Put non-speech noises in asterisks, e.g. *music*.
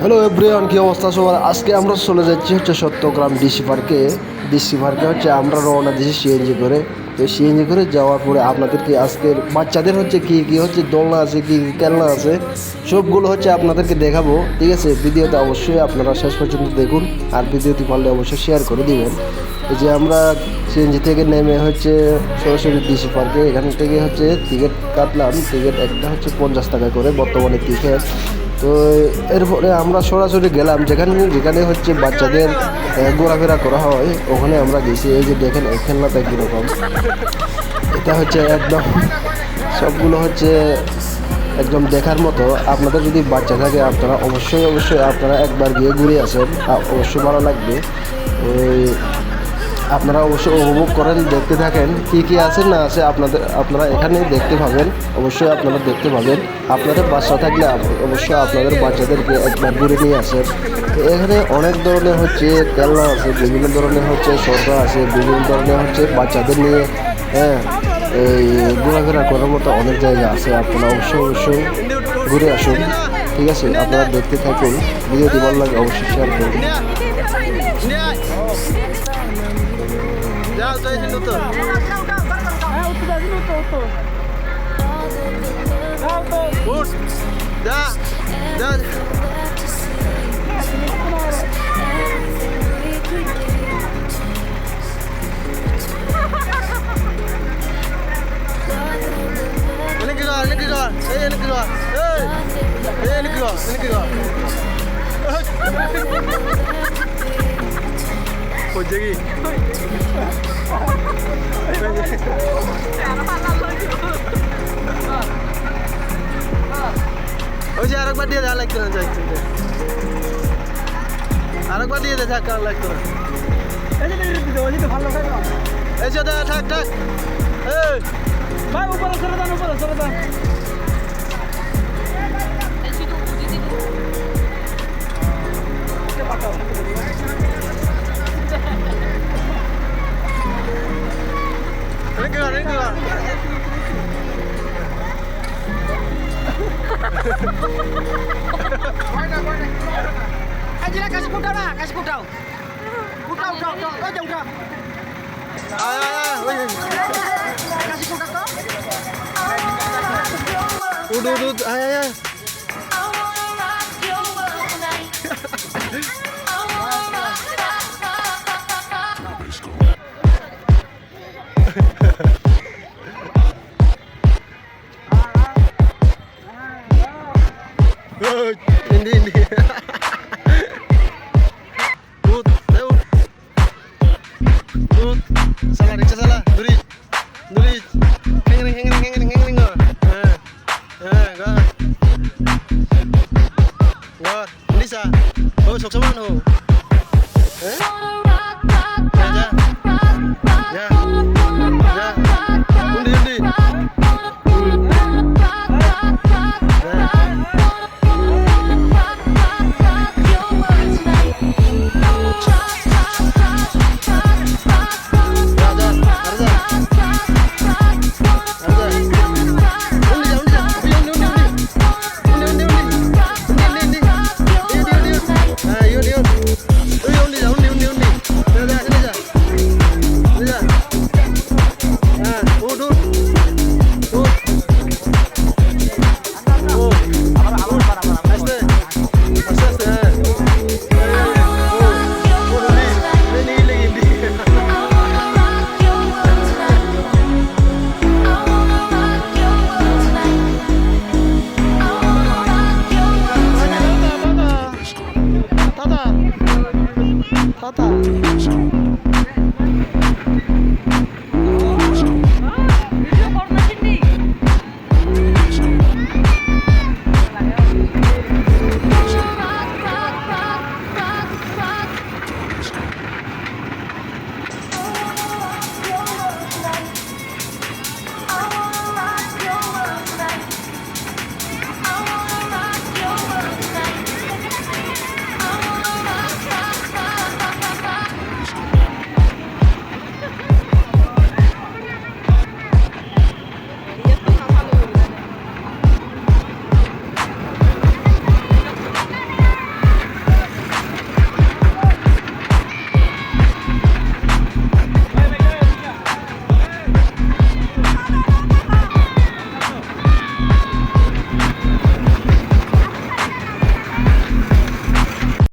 Hello everyone কি অবস্থা সবার? আজকে আমরা চলে যাচ্ছি হচ্ছে সত্যগ্রাম ডিসি পার্কে ডিসি পার্কে হচ্ছে আমরা রওনা দিয়েছি সিএনজি করে। তো সিএনজি করে যাওয়ার পরে আপনাদেরকে আজকের বাচ্চাদের হচ্ছে কি কি হচ্ছে দোলনা আছে, কি কী খেলনা আছে, সবগুলো হচ্ছে আপনাদেরকে দেখাবো। ঠিক আছে? ভিডিওতে অবশ্যই আপনারা শেষ পর্যন্ত দেখুন আর ভিডিওটি পারলে অবশ্যই শেয়ার করে দিবেন। যে আমরা সিএনজি থেকে নেমে হচ্ছে সরাসরি ডিসি পার্কে এখান থেকে হচ্ছে টিকিট কাটলাম। টিকিট একটা হচ্ছে পঞ্চাশ টাকা করে বর্তমানে টিকিট তো এরপরে আমরা সরাসরি গেলাম, যেখানে যেখানে হচ্ছে বাচ্চাদের ঘোরাফেরা করা হয়, ওখানে আমরা গেছি। এই যে দেখেন খেলনাটা কীরকম। এটা হচ্ছে একদম সবগুলো হচ্ছে একদম দেখার মতো। আপনাদের যদি বাচ্চা থাকে, আপনারা অবশ্যই অবশ্যই আপনারা একবার গিয়ে ঘুরে আসেন। অবশ্যই ভালো লাগবে। ওই আপনারা অবশ্যই উপভোগ করেন, দেখতে থাকেন, কি কি আছে, না আছে আপনাদের, আপনারা এখানে দেখতে পাবেন। অবশ্যই আপনারা দেখতে পাবেন। আপনাদের বাচ্চা থাকলে অবশ্যই আপনাদের বাচ্চাদেরকে একবার ঘুরে নিয়ে আসেন। এখানে অনেক ধরনের হচ্ছে খেলনা আছে, বিভিন্ন ধরনের হচ্ছে সরকার আছে, বিভিন্ন ধরনের হচ্ছে বাচ্চাদের নিয়ে হ্যাঁ এই ঘোরাফেরা করার মতো অনেক জায়গা আছে। আপনারা অবশ্যই অবশ্যই ঘুরে আসুন। ঠিক আছে, আপনারা দেখতে থাকুন। ভিডিওটি ভালো লাগে অবশ্যই শেয়ার করুন। যাও তো এখানে তো হ্যাঁ উঠতে যাবি উঠো উঠো যাও তো উঠ যা যা Elini kırar, elini kırar. Hey, elini kırar. Hey. Hey, elini kırar, elini kırar. Jadi. ওই যে আরেকবার দিয়ে দেওয়া লাগতো না আরেকবার দিয়ে দে। থাক আর লাগতো না। এই যে থাক থাক। এই। ভাই উপরে ছেড়ে দেন উপরে ছেড়ে দেন না কাছে উঠাও উঠাও উঠাও উঠাও। ওই যে উঠাও। ayo ayo ayo কাছে উঠাও তো। udah udah ayo ayo hindi, hindi. *laughs* Tut, tut. Tut. Salah, reksa salah. Durit. Durit. Tata